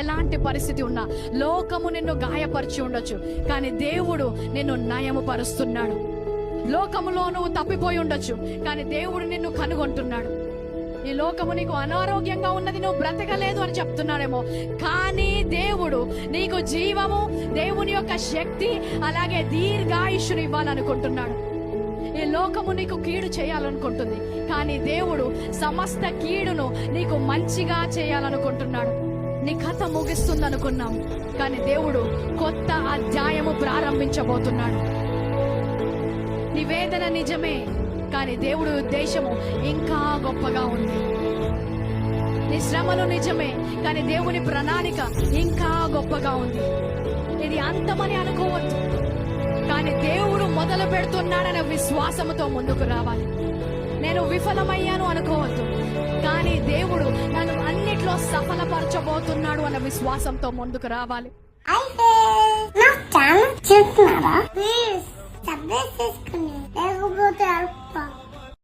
ఎలాంటి పరిస్థితి ఉన్నా లోకము నిన్ను గాయపరిచి ఉండొచ్చు. కానీ దేవుడు నిన్ను నయము పరుస్తున్నాడు లోకములో నువ్వు తప్పిపోయి ఉండొచ్చు. కానీ దేవుడు నిన్ను కనుగొంటున్నాడు. ఈ లోకము నీకు అనారోగ్యంగా ఉన్నది నువ్వు బ్రతకలేదు అని చెప్తున్నాడేమో కానీ దేవుడు నీకు జీవము దేవుని యొక్క శక్తి అలాగే దీర్ఘాయుష్ను ఇవ్వాలనుకుంటున్నాడు. ఈ లోకము నీకు కీడు చేయాలనుకుంటుంది. కానీ దేవుడు సమస్త కీడును నీకు మంచిగా చేయాలనుకుంటున్నాడు. నీ కథ ముగిస్తుందనుకున్నాం. కానీ దేవుడు కొత్త అధ్యాయము ప్రారంభించబోతున్నాడు. నీ వేదన నిజమే కానీ దేవుడు ఉద్దేశము ఇంకా గొప్పగా ఉంది. నీ శ్రమలు నిజమే కానీ దేవుని ప్రణాళిక ఇంకా గొప్పగా ఉంది. ఇది అంతమని అనుకోవద్దు. కానీ దేవుడు మొదలు పెడుతున్నాడనే విశ్వాసముతో ముందుకు రావాలి. నేను విఫలమయ్యాను అనుకోవద్దు. కానీ దేవుడు నన్ను అన్నిట్లో సఫలపరచబోతున్నాడు అన్న విశ్వాసంతో ముందుకు రావాలి. అయితే నా ఛానల్ చూస్తున్నారా ప్లీజ్ సబ్స్క్రైబ్ లేకపోతే